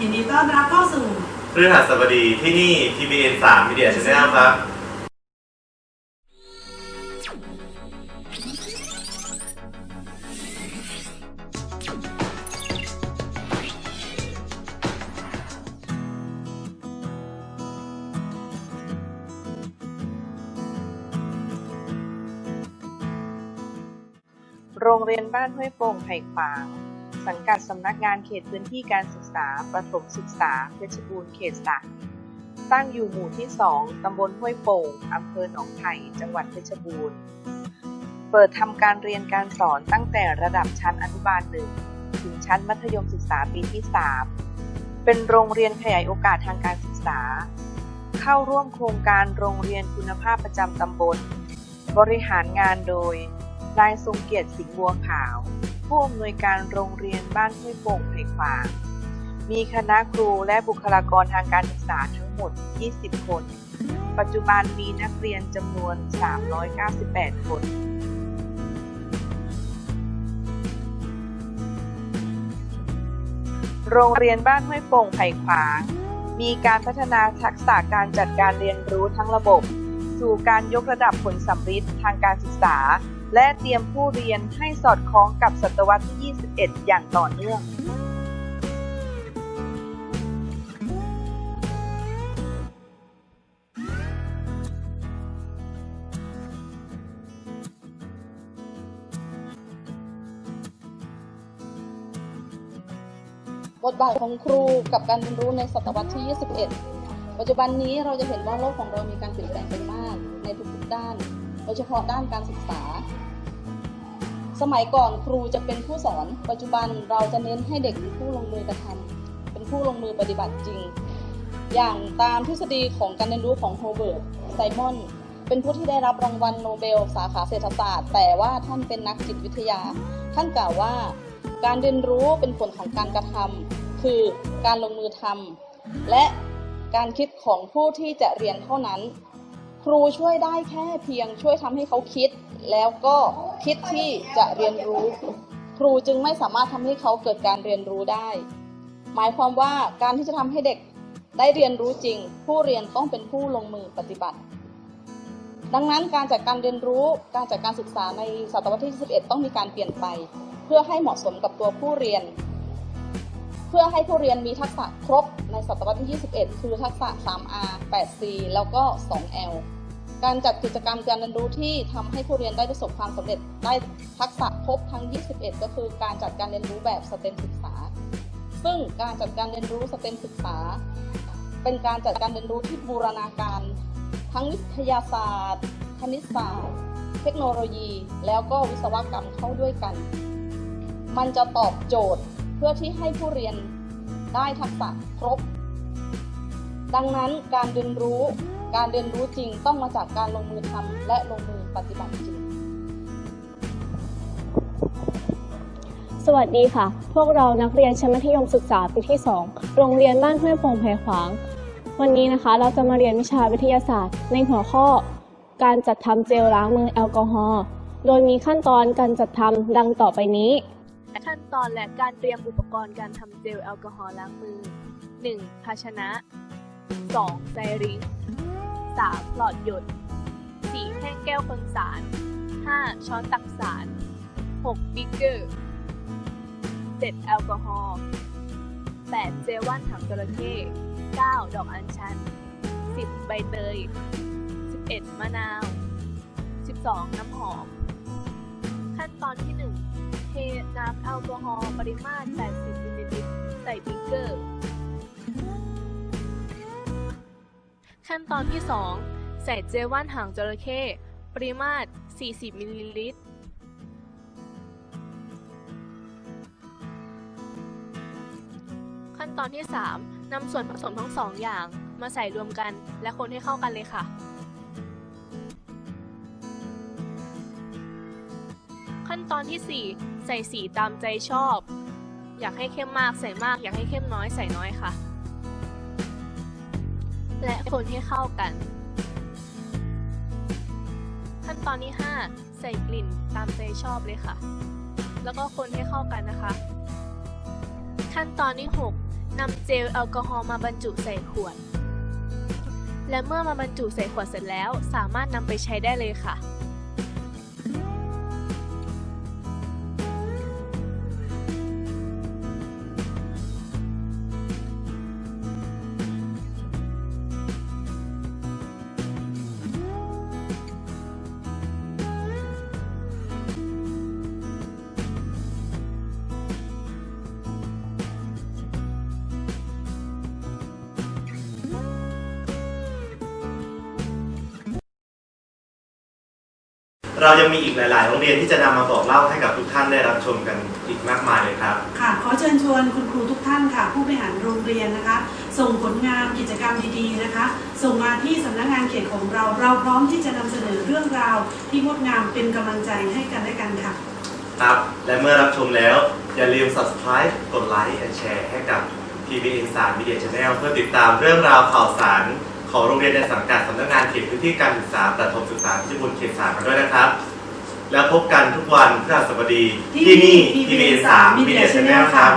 ยินดีต้อนรับเข้าสู่ พฤหัสบดีที่นี่ TBN 3 Media Channel ครับ โรงเรียนบ้านห้วยโป่งไผ่ขวาง สังกัดสำนักงานเขตพื้นที่การศึกษา ประถมศึกษา เพชรบูรณ์เขตสามตั้งอยู่หมู่ที่ 2 ตำบลห้วยโป่ง อำเภอหนองไผ่ จังหวัดเพชรบูรณ์ เปิดทำการเรียนการสอนตั้งแต่ระดับชั้นอนุบาลหนึ่งถึงชั้นมัธยมศึกษาปีที่ 3 เป็นโรงเรียนขยายโอกาสทางการศึกษา เข้าร่วมโครงการโรงเรียนคุณภาพประจำตำบล บริหารงานโดย นายทรงเกียรติสิงห์บัวขาว ผู้อำนวยการโรงเรียนบ้านห้วยโป่งไผ่ขวาง มีคณะครูและบุคลากรทางการศึกษาทั้งหมด 20 คน ปัจจุบันมีนักเรียนจำนวน 398 คนโรงเรียนบ้านห้วยโป่งไผ่ขวาง มีการพัฒนาทักษะการจัดการเรียนรู้ทั้งระบบ สู่การยกระดับผลสัมฤทธิ์ทางการศึกษา และเตรียมผู้เรียนให้สอดคล้องกับศตวรรษที่ 21 อย่างต่อเนื่องบทบาทของครูกับการเรียนรู้ในศตวรรษที่ 21 ปัจจุบันนี้เราจะเห็นว่าโลกของเรามีการเปลี่ยนแปลงไปมากในทุกๆด้าน โดยเฉพาะด้านการศึกษา สมัยก่อนครูจะเป็นผู้สอน ปัจจุบันเราจะเน้นให้เด็กเป็นผู้ลงมือกระทำเป็นผู้ลงมือปฏิบัติจริง อย่างตามทฤษฎีของการเรียนรู้ของโฮเบิร์ต ไซมอน เป็นผู้ที่ได้รับรางวัลโนเบล สาขาเศรษฐศาสตร์ แต่ว่าท่านเป็นนักจิตวิทยา ท่านกล่าวว่า การเรียนรู้เป็นผลของการกระทำคือการลงมือทำและ การคิดของผู้ที่จะเรียนเท่านั้น ครูช่วยได้แค่เพียงช่วยทำให้เขาคิด แล้วก็คิดที่จะเรียนรู้ ครูจึงไม่สามารถทำให้เขาเกิดการเรียนรู้ได้ หมายความว่าการที่จะทำให้เด็กได้เรียนรู้จริง ผู้เรียนต้องเป็นผู้ลงมือปฏิบัติ ดังนั้นการจัดการเรียนรู้การจัดการศึกษาในศตวรรษที่ 21 ต้องมีการเปลี่ยนไป เพื่อให้เหมาะสมกับตัวผู้เรียน เพื่อให้ผู้เรียนมีทักษะครบในศตวรรษที่ 21 คือทักษะ 3R 8C แล้วก็ 2L การจัดกิจกรรมการเรียนรู้ที่ทำให้ผู้เรียนได้ประสบความสำเร็จได้ทักษะครบทั้ง 21 ก็คือการจัดการเรียนรู้แบบสเต็มศึกษา ซึ่งการจัดการเรียนรู้สเต็มศึกษา เป็นการจัดการเรียนรู้ที่บูรณาการ ทั้งวิทยาศาสตร์ คณิตศาสตร์ เทคโนโลยี แล้วก็วิศวกรรมเข้าด้วยกัน มันจะตอบโจทย์ พื่อที่ให้ผู้เรียนได้ทักษะครบ ดังนั้นการเรียนรู้การเรียนรู้จริงต้องมาจากการลงมือทำและลงมือปฏิบัติจริง สวัสดีค่ะ พวกเรานักเรียนชั้นมัธยมศึกษาปีที่ 2 โรงเรียนบ้านห้วยโป่งแพขวาง วันนี้นะคะเราจะมาเรียนวิชาวิทยาศาสตร์ ในหัวข้อ การจัดทำเจลล้างมือแอลกอฮอล์ โดยมีขั้นตอนการจัดทำดังต่อไปนี้ ขั้นตอนและการเตรียมอุปกรณ์การทำเจลแอลกอฮอล์ล้างมือ 1. ภาชนะ 2. ไซริง 3. หลอดหยด 4. แท่งแก้วคนสาร 5. ช้อนตักสาร 6. บิ๊กเกอร์ 7. แอลกอฮอล์ 8. เจลว่านถังจระเข้ 9. ดอกอัญชัน 10. ใบเตย 11. มะนาว 12. น้ำหอม ขั้นตอนที่ 1 เทน้ำแอลกอฮอล์ปริมาตร 80มิลลิลิตรใส่บิ๊กเกอร์ ขั้นตอนที่ 2 ใส่เจลว่านหางจระเข้ปริมาตร 40มิลลิลิตรขั้นตอนที่ 3นำส่วนผสมทั้งสองอย่างมาใส่รวมกันและคนให้เข้ากันเลยค่ะ ขั้นตอนที่ 4 ใส่สีตามใจชอบ อยากให้เข้มมากใส่มาก อยากให้เข้มน้อยใส่น้อยค่ะ และคนให้เข้ากัน ขั้นตอนที่ 5 ใส่กลิ่นตามใจชอบเลยค่ะ แล้วก็คนให้เข้ากันนะคะ ขั้นตอนที่ 6นำเจลแอลกอฮอล์มาบรรจุใส่ขวดและเมื่อมาบรรจุใส่ขวดเสร็จแล้ว สามารถนำไปใช้ได้เลยค่ะ เรายังมีอีกหลาย ๆ โรงเรียนที่จะนำมาบอกเล่าให้กับทุกท่านได้รับชมกันอีกมากมายเลยครับ ค่ะ ขอเชิญชวนคุณครูทุกท่านค่ะ ผู้บริหารโรงเรียนนะคะ ส่งผลงานกิจกรรมดีๆนะคะ ส่งมาที่สำนักงานเขตของเรา เราพร้อมที่จะนำเสนอเรื่องราว ที่งดงามเป็นกำลังใจให้กันและกันค่ะ ครับ และเมื่อรับชมแล้ว อย่าลืม subscribe กดไลค์และแชร์ให้กับ PBN 3 Media Channel เพื่อติดตามเรื่องราวข่าวสาร ของโรงเรียนในสังกัดสำนักงานเขตพื้นที่การศึกษาประถมศึกษาพิบุลเขตสามกันด้วยนะครับ แล้วพบกันทุกวันพฤหัสบดีที่ที่ทีวีสามมีเดียชแนลครับ